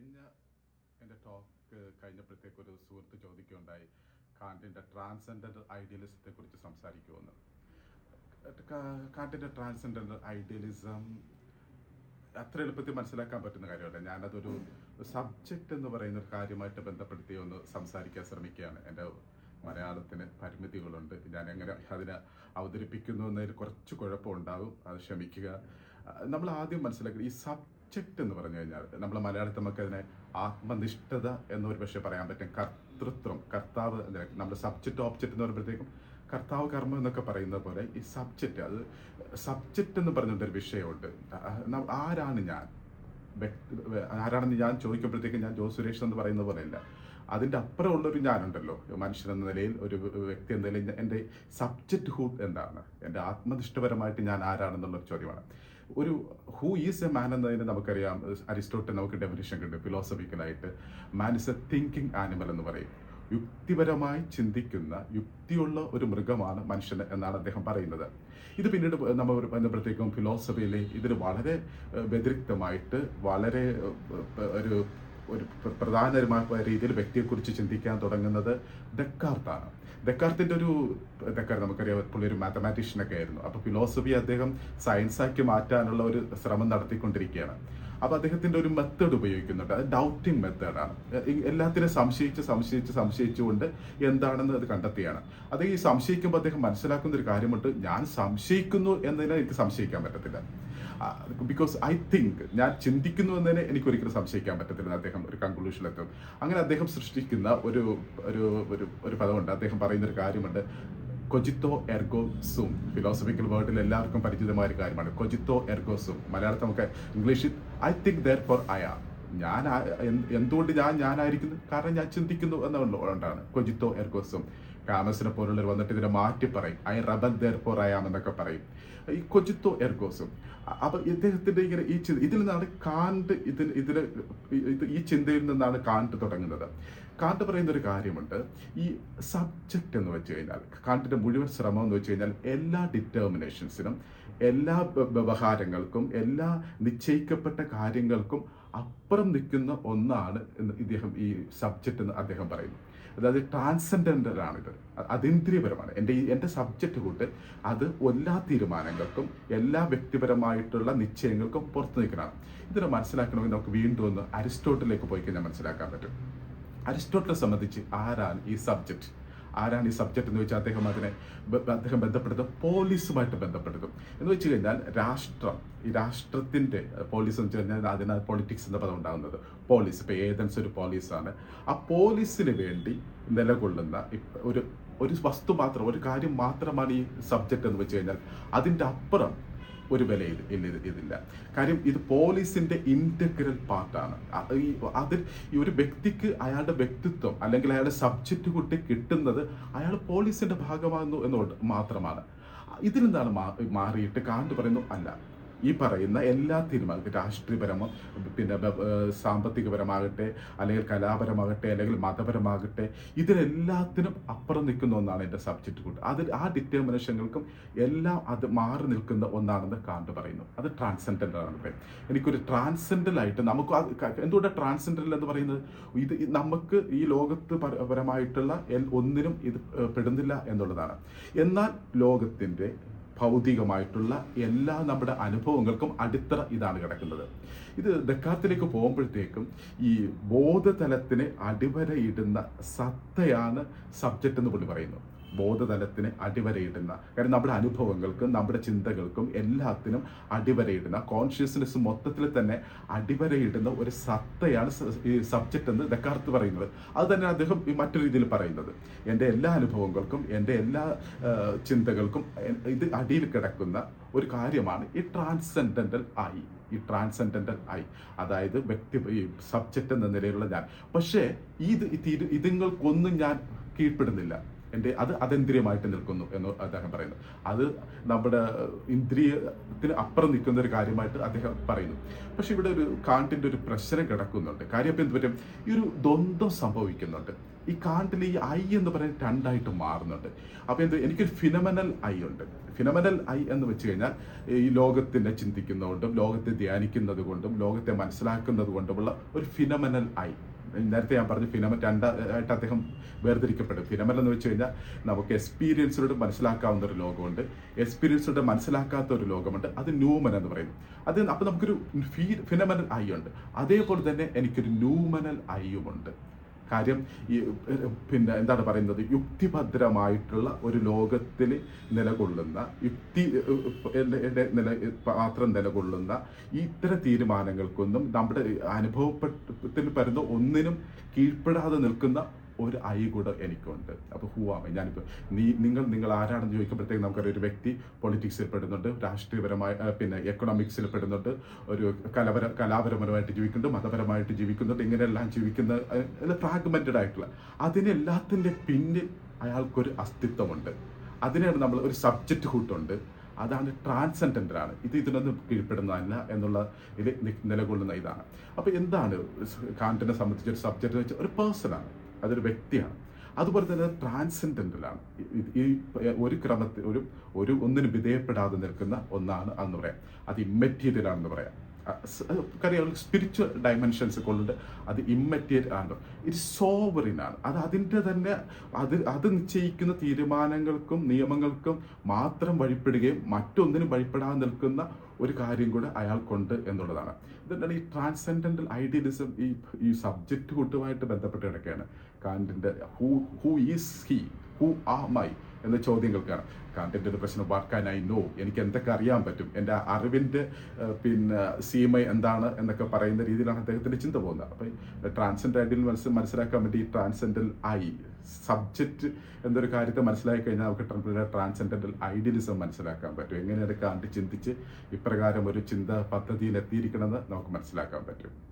കഴിഞ്ഞ എന്റെ ടോക്ക് കഴിഞ്ഞപ്പോഴത്തേക്ക് ഒരു സുഹൃത്ത് ചോദിക്കുകയുണ്ടായി. കാന്റിന്റെ ട്രാൻസെൻഡന്റ് ഐഡിയലിസത്തെ കുറിച്ച് സംസാരിക്കുമെന്ന് കാണ്ടിന്റെ ട്രാൻസെൻഡന്റ് ഐഡിയലിസം അത്ര എളുപ്പത്തിൽ മനസ്സിലാക്കാൻ പറ്റുന്ന കാര്യമല്ല. ഞാനതൊരു സബ്ജക്റ്റ് എന്ന് പറയുന്ന ഒരു കാര്യമായിട്ട് ബന്ധപ്പെടുത്തി ഒന്ന് സംസാരിക്കാൻ ശ്രമിക്കുകയാണ്. എന്റെ മലയാളത്തിന് പരിമിതികളുണ്ട്. ഞാൻ എങ്ങനെ അതിനെ അവതരിപ്പിക്കുന്നു എന്നതിൽ കുറച്ച് കുഴപ്പമുണ്ടാകും അത് ക്ഷമിക്കുക. നമ്മൾ ആദ്യം മനസ്സിലാക്കുക ഈ സബ്ജക്റ്റ് എന്ന് പറഞ്ഞു കഴിഞ്ഞാൽ നമ്മൾ മലയാളത്തിൽ നമുക്ക് അതിനെ ആത്മനിഷ്ഠത എന്നൊരു പക്ഷേ പറയാൻ പറ്റും. കർത്തൃത്വം കർത്താവ് നമ്മൾ സബ്ജക്റ്റ് ഓബ്ജക്റ്റ് എന്ന് പറയുമ്പോഴത്തേക്കും കർത്താവ് കർമ്മം എന്നൊക്കെ പറയുന്ന പോലെ ഈ സബ്ജക്റ്റ് അത് സബ്ജക്റ്റ് എന്ന് പറഞ്ഞൊരു വിഷയമുണ്ട്. ആരാണ് ഞാൻ? ആരാണെന്ന് ഞാൻ ചോദിക്കുമ്പോഴത്തേക്കും ഞാൻ ജോസ് സുരേഷ് എന്ന് പറയുന്ന പോലെയല്ല. അതിന്റെ അപ്പുറമുള്ളൊരു ഞാനുണ്ടല്ലോ. മനുഷ്യൻ എന്ന നിലയിൽ ഒരു വ്യക്തി എന്ന നിലയിൽ എന്റെ സബ്ജക്റ്റ് ഹുഡ് എന്താണ്? എന്റെ ആത്മനിഷ്ഠപരമായിട്ട് ഞാൻ ആരാണെന്നുള്ളൊരു ചോദ്യമാണ്. ഒരു ഹൂ ഈസ് എ മാൻ എന്നതിന് നമുക്കറിയാം. അരിസ്റ്റോട്ടിൽ നമുക്ക് ഡെഫിനിഷൻ കിട്ടും ഫിലോസഫിക്കലായിട്ട് man is a thinking animal എന്ന് പറയും. യുക്തിപരമായി ചിന്തിക്കുന്ന യുക്തിയുള്ള ഒരു മൃഗമാണ് മനുഷ്യൻ എന്നാണ് അദ്ദേഹം പറയുന്നത്. ഇത് പിന്നീട് നമ്മൾ ബന്ധപ്പെടുത്തേക്കും ഫിലോസഫിയിൽ ഇതിന് വളരെ വ്യതിരിക്തമായിട്ട് വളരെ ഒരു ഒരു പ്രധാന പ്രധാനമായ രീതിയിൽ വ്യക്തിയെക്കുറിച്ച് ചിന്തിക്കാൻ തുടങ്ങുന്നത് ദക്കാർത്താണ് ദക്കാർത്തിന്റെ ഒരു ദക്കാർത്ത് നമുക്കറിയാം പുള്ളി ഒരു മാത്തമാറ്റീഷ്യനൊക്കെ ആയിരുന്നു. അപ്പോൾ ഫിലോസഫി അദ്ദേഹം സയൻസാക്കി മാറ്റാനുള്ള ഒരു ശ്രമം നടത്തിക്കൊണ്ടിരിക്കുകയാണ്. അപ്പോൾ അദ്ദേഹത്തിന്റെ ഒരു മെത്തേഡ് ഉപയോഗിക്കുന്നുണ്ട്. അത് ഡൗട്ടിങ് മെത്തേഡാണ് എല്ലാത്തിനും സംശയിച്ച് സംശയിച്ച് സംശയിച്ചുകൊണ്ട് എന്താണെന്ന് അത് കണ്ടെത്തിയാണ്. അത് ഈ സംശയിക്കുമ്പോൾ അദ്ദേഹം മനസ്സിലാക്കുന്ന ഒരു കാര്യമുണ്ട്. ഞാൻ സംശയിക്കുന്നു എന്നതിനെ എനിക്ക് സംശയിക്കാൻ പറ്റത്തില്ല. ബിക്കോസ് ഐ തിങ്ക് ഞാൻ ചിന്തിക്കുന്നു എന്നതിനെ എനിക്ക് ഒരിക്കലും സംശയിക്കാൻ പറ്റത്തില്ല അദ്ദേഹം ഒരു കൺക്ലൂഷനിലെത്തും അങ്ങനെ അദ്ദേഹം സൃഷ്ടിക്കുന്ന ഒരു ഒരു ഒരു ഒരു പദമുണ്ട്. അദ്ദേഹം പറയുന്ന ഒരു കാര്യമുണ്ട്. കൊജിത്തോ എർഗോ സും. ഫിലോസഫിക്കൽ വേർഡിൽ എല്ലാവർക്കും പരിചിതമായ ഒരു കാര്യമാണ്. കൊജിത്തോ എർഗോ സും. മലയാളത്തിൽ നമുക്ക് ഇംഗ്ലീഷിൽ I think therefore I are ഞാൻ എന്തുകൊണ്ട് ഞാൻ ഞാനായിരിക്കുന്നു? കാരണം ഞാൻ ചിന്തിക്കുന്നു എന്നുള്ളതുകൊണ്ടാണ് കൊജിത്തോ എർഗോസും കാമസിനെ പോലുള്ളവർ വന്നിട്ട് ഇതിനെ മാറ്റി പറയും. I rebel therefore I am എന്നൊക്കെ പറയും. ഈ കൊജിത്തോ എർഗോസും അപ്പൊ ഇദ്ദേഹത്തിന്റെ ഇങ്ങനെ ഈ ചിന്ത ഇതിൽ നിന്നാണ് കാണ്ട് ഇതിന് ഇത് ഈ ചിന്തയിൽ നിന്നാണ് കാണ്ട് തുടങ്ങുന്നത്. കാണ്ട് പറയുന്ന ഒരു കാര്യമുണ്ട്. ഈ സബ്ജക്റ്റ് എന്ന് വെച്ച് കഴിഞ്ഞാൽ കാണ്ടിന്റെ മുഴുവൻ ശ്രമം എന്ന് വെച്ച് കഴിഞ്ഞാൽ എല്ലാ ഡിറ്റർമിനേഷൻസിനും എല്ലാ വ്യ- വ്യവഹാരങ്ങൾക്കും എല്ലാ നിശ്ചയിക്കപ്പെട്ട കാര്യങ്ങൾക്കും അപ്പുറം നിൽക്കുന്ന ഒന്നാണ് എന്ന് ഇദ്ദേഹം ഈ സബ്ജക്റ്റ് എന്ന് അദ്ദേഹം പറയുന്നു. അതായത് അ- അതീന്ദ്രിയപരമാണ്. എന്റെ ഈ എന്റെ സബ്ജക്റ്റ് കൂട്ട് അത് എല്ലാ തീരുമാനങ്ങൾക്കും എല്ലാ വ്യക്തിപരമായിട്ടുള്ള നിശ്ചയങ്ങൾക്കും പുറത്തു നിൽക്കുന്നതാണ്. ഇതിനെ മനസ്സിലാക്കണമെങ്കിൽ നമുക്ക് വീണ്ടും ഒന്ന് അരിസ്റ്റോട്ടിലേക്ക് പോയി കഴിഞ്ഞാൽ മനസ്സിലാക്കാൻ പറ്റും. അരിസ്റ്റോട്ടിലെ സംബന്ധിച്ച് ആരാണ് ഈ സബ്ജക്റ്റ് ആരാണ് ഈ സബ്ജക്റ്റ് എന്ന് വെച്ചാൽ അദ്ദേഹം അതിനെ അദ്ദേഹം ബന്ധപ്പെടുത്തും പോലീസുമായിട്ട് ബന്ധപ്പെടുത്തും. എന്ന് വെച്ച് കഴിഞ്ഞാൽ രാഷ്ട്രം ഈ രാഷ്ട്രത്തിന്റെ പോലീസ് എന്ന് വെച്ച് കഴിഞ്ഞാൽ അതിനകത്ത് പൊളിറ്റിക്സ് എന്ന പദം ഉണ്ടാകുന്നത്. പോലീസ് ഇപ്പോൾ ഏതൻസ് ഒരു പോലീസാണ് ആ പോലീസിന് വേണ്ടി നിലകൊള്ളുന്ന ഒരു ഒരു വസ്തു മാത്രം ഒരു കാര്യം മാത്രമാണ് ഈ സബ്ജക്റ്റ് എന്ന് വെച്ച് കഴിഞ്ഞാൽ അതിന്റെ അപ്പുറം ഒരു വിലയിൽ ഇതില്ല. കാര്യം ഇത് പോലീസിന്റെ ഇന്റഗ്രൽ പാർട്ടാണ് അതിൽ ഈ ഒരു വ്യക്തിക്ക് അയാളുടെ വ്യക്തിത്വം അല്ലെങ്കിൽ അയാളുടെ സബ്ജക്റ്റ് കൂട്ടി കിട്ടുന്നത് അയാൾ പോലീസിന്റെ ഭാഗമാകുന്നു എന്നുകൊണ്ട് മാത്രമാണ്. ഇതിൽ നിന്നാണ് മാറിയിട്ട് കാണ്ട് പറയുന്നു അല്ല ഈ പറയുന്ന എല്ലാ തീരുമാനങ്ങളും രാഷ്ട്രീയപരമോ പിന്നെ സാമ്പത്തികപരമാകട്ടെ അല്ലെങ്കിൽ കലാപരമാകട്ടെ അല്ലെങ്കിൽ മതപരമാകട്ടെ ഇതിലെല്ലാത്തിനും അപ്പുറം നിൽക്കുന്ന ഒന്നാണ് എന്റെ സബ്ജക്റ്റ് കൂട്ട് അതിൽ ആ ഡിറ്റർമിനേഷനുകൾക്കും എല്ലാം അത് മാറി നിൽക്കുന്ന ഒന്നാണെന്ന് കാണ്ട് പറയുന്നു. അത് ട്രാൻസെൻഡന്റൽ ആണ് ഇപ്പം എനിക്കൊരു ട്രാൻസെൻഡൽ ആയിട്ട് നമുക്ക് എന്തുകൊണ്ടാണ് ട്രാൻസെൻഡൽ എന്ന് പറയുന്നത്? ഇത് നമുക്ക് ഈ ലോകത്ത് പര- പരമായിട്ടുള്ള ഒന്നിനും ഇത് പെടുന്നില്ല എന്നുള്ളതാണ്. എന്നാൽ ലോകത്തിന്റെ ഭൗതികമായിട്ടുള്ള എല്ലാ നമ്മുടെ അനുഭവങ്ങൾക്കും അടിത്തറ ഇതാണ് കിടക്കുന്നത്. ഇത് ദക്കാത്തിലേക്ക് പോകുമ്പോഴത്തേക്കും ഈ ബോധതലത്തിന് അടിവരയിടുന്ന സത്തയാണ് സബ്ജക്റ്റ് എന്ന് പുള്ളി പറയുന്നു. ബോധതലത്തിന് അടിവരയിടുന്ന കാരണം നമ്മുടെ അനുഭവങ്ങൾക്കും നമ്മുടെ ചിന്തകൾക്കും എല്ലാത്തിനും അടിവരയിടുന്ന കോൺഷ്യസ്നെസ് മൊത്തത്തിൽ തന്നെ അടിവരയിടുന്ന ഒരു സത്തയാണ് ഈ സബ്ജക്റ്റ് എന്ന് ദക്കാർത്ത് പറയുന്നത്. അത് തന്നെ അദ്ദേഹം ഈ മറ്റൊരു രീതിയിൽ പറയുന്നത്. എന്റെ എല്ലാ അനുഭവങ്ങൾക്കും എന്റെ എല്ലാ ചിന്തകൾക്കും ഇത് അടിയിൽ കിടക്കുന്ന ഒരു കാര്യമാണ് ഈ ട്രാൻസെൻഡന്റൽ ആയി ഈ ട്രാൻസെൻഡന്റൽ ആയി അതായത് വ്യക്തി ഈ സബ്ജക്റ്റ് എന്ന നിലയിലുള്ള ഞാൻ. പക്ഷേ ഇത് ഇതുങ്ങൾക്കൊന്നും ഞാൻ കീഴ്പ്പെടുന്നില്ല. എന്റെ അത് അതേന്ദ്രിയമായിട്ട് നിൽക്കുന്നു എന്ന് അദ്ദേഹം പറയുന്നു. അത് നമ്മുടെ ഇന്ദ്രിയത്തിന് അപ്പുറം നിൽക്കുന്ന ഒരു കാര്യമായിട്ട് അദ്ദേഹം പറയുന്നു. പക്ഷെ ഇവിടെ ഒരു കാണ്ടിന്റെ ഒരു പ്രശ്നം കിടക്കുന്നുണ്ട്. കാര്യം ഇപ്പം എന്ത് പറ്റും? ഈ ഒരു ദ്വന്ദ്വം സംഭവിക്കുന്നുണ്ട്. ഈ കാണ്ടിൽ ഈ ഐ എന്ന് പറയുന്നത് രണ്ടായിട്ട് മാറുന്നുണ്ട്. അപ്പോൾ എന്ത് എനിക്കൊരു ഫിനമനൽ ഐ ഉണ്ട്. ഫിനമനൽ ഐ എന്ന് വെച്ച് കഴിഞ്ഞാൽ ഈ ലോകത്തിനെ ചിന്തിക്കുന്നതുകൊണ്ടും ലോകത്തെ ധ്യാനിക്കുന്നത് കൊണ്ടും ലോകത്തെ മനസ്സിലാക്കുന്നത് കൊണ്ടുമുള്ള ഒരു ഫിനമനൽ ഐ. നേരത്തെ ഞാൻ പറഞ്ഞു ഫിനമൻ രണ്ടായിട്ട് അദ്ദേഹം വേർതിരിക്കപ്പെടും. ഫിനമൻ എന്ന് വെച്ച് കഴിഞ്ഞാൽ നമുക്ക് എക്സ്പീരിയൻസിലൂടെ മനസ്സിലാക്കാവുന്ന ഒരു ലോകമുണ്ട്. എക്സ്പീരിയൻസിലൂടെ മനസ്സിലാക്കാത്ത ഒരു ലോകമുണ്ട്. അത് ന്യൂമൻ എന്ന് പറയുന്നു. അത് അപ്പം നമുക്കൊരു ഫീ ഫിനമനൽ ഐ ഉണ്ട്. അതേപോലെ തന്നെ എനിക്കൊരു ന്യൂമനൽ ഐയുമുണ്ട്. കാര്യം ഈ പിന്നെ എന്താണ് പറയുന്നത്? യുക്തിഭദ്രമായിട്ടുള്ള ഒരു ലോകത്തിൽ നിലകൊള്ളുന്ന യുക്തി നില മാത്രം നിലകൊള്ളുന്ന ഇത്തരം തീരുമാനങ്ങൾക്കൊന്നും നമ്മുടെ അനുഭവത്തിൽ വരുന്ന ഒന്നിനും കീഴ്പ്പെടാതെ നിൽക്കുന്ന ഒരു ഐ കൂടെ എനിക്കുണ്ട്. അപ്പോൾ ഹൂവാമ ഞാനിപ്പോൾ നീ നിങ്ങൾ നിങ്ങൾ ആരാണെന്ന് ചോദിക്കുമ്പോഴത്തേക്ക് നമുക്കറിയാം ഒരു വ്യക്തി പൊളിറ്റിക്സിൽ പെടുന്നുണ്ട് രാഷ്ട്രീയപരമായ പിന്നെ എക്കണോമിക്സിൽ പെടുന്നുണ്ട് ഒരു കലപര കലാപരപരമായിട്ട് ജീവിക്കുന്നുണ്ട് മതപരമായിട്ട് ജീവിക്കുന്നുണ്ട് ഇങ്ങനെയെല്ലാം ജീവിക്കുന്ന ഫ്രാഗ്മെന്റഡ് ആയിട്ടുള്ള. അതിനെല്ലാത്തിന്റെ പിന്നിൽ അയാൾക്കൊരു അസ്തിത്വമുണ്ട്. അതിനാണ് നമ്മൾ ഒരു സബ്ജക്റ്റ് കൂട്ടുണ്ട് അതാണ് ട്രാൻസെൻഡന്റാണ് ഇത് ഇതിനൊന്നും കീഴ്പ്പെടുന്നതല്ല എന്നുള്ള ഇത് നിലകൊള്ളുന്ന ഇതാണ്. അപ്പോൾ എന്താണ് കാന്റിനെ സംബന്ധിച്ച് ഒരു സബ്ജക്റ്റ് വെച്ചാൽ ഒരു പേഴ്സണാണ് അതൊരു വ്യക്തിയാണ്. അതുപോലെ തന്നെ ട്രാൻസെൻഡന്റലാണ് ഈ ഒരു ക്രമത്തിൽ ഒരു ഒരു ഒന്നിനും വിധേയപ്പെടാതെ നിൽക്കുന്ന ഒന്നാണ് എന്ന് പറയാം. അത് ഇമ്മറ്റീരിയൽ ആണെന്ന് പറയാം കാര്യം സ്പിരിച്വൽ ഡയമെൻഷൻസ് കൊണ്ട് അത് ഇമ്മറ്റീരിയൽ ആണ്. ഇത് സോവറിൻ ആണ്. അത് അതിന്റെ തന്നെ അത് അത് നിശ്ചയിക്കുന്ന തീരുമാനങ്ങൾക്കും നിയമങ്ങൾക്കും മാത്രം വഴിപ്പെടുകയും മറ്റൊന്നിനും വഴിപ്പെടാതെ നിൽക്കുന്ന ഒരു കാര്യം കൂടെ അയാൾക്കുണ്ട് എന്നുള്ളതാണ്. ഇതുകൊണ്ടാണ് ഈ ട്രാൻസെൻഡന്റൽ ഐഡിയലിസം ഈ ഈ സബ്ജക്റ്റ് കൂട്ടുമായിട്ട് ബന്ധപ്പെട്ട് കിടക്കുകയാണ്. കാന്റിന്റെ who who is he who am I എന്ന ചോദ്യങ്ങൾക്കാണ് കാന്റിന്റെ ഒരു പ്രശ്നം വാക്കാനായി നോ എനിക്ക് എന്തൊക്കെ അറിയാൻ പറ്റും? എന്റെ അറിവിന്റെ ഏഹ്, പിന്നെ സീമ എന്താണ്? എന്നൊക്കെ പറയുന്ന രീതിയിലാണ് അദ്ദേഹത്തിന്റെ ചിന്ത പോകുന്നത്. അപ്പോൾ ട്രാൻസെൻഡ് ഐഡിയൽ മനസ്സ് മനസ്സിലാക്കാൻ വേണ്ടി ട്രാൻസെൻഡൽ ഐ സബ്ജക്റ്റ് എന്നൊരു കാര്യത്തെ മനസ്സിലാക്കി കഴിഞ്ഞാൽ നമുക്ക് ട്രാൻസെൻഡന്റൽ ഐഡിയലിസം മനസ്സിലാക്കാൻ പറ്റും. എങ്ങനെയാണ് കാണ്ടി ചിന്തിച്ച് ഇപ്രകാരം ഒരു ചിന്ത പദ്ധതിയിൽ എത്തിയിരിക്കണമെന്ന് നമുക്ക് മനസ്സിലാക്കാൻ പറ്റും.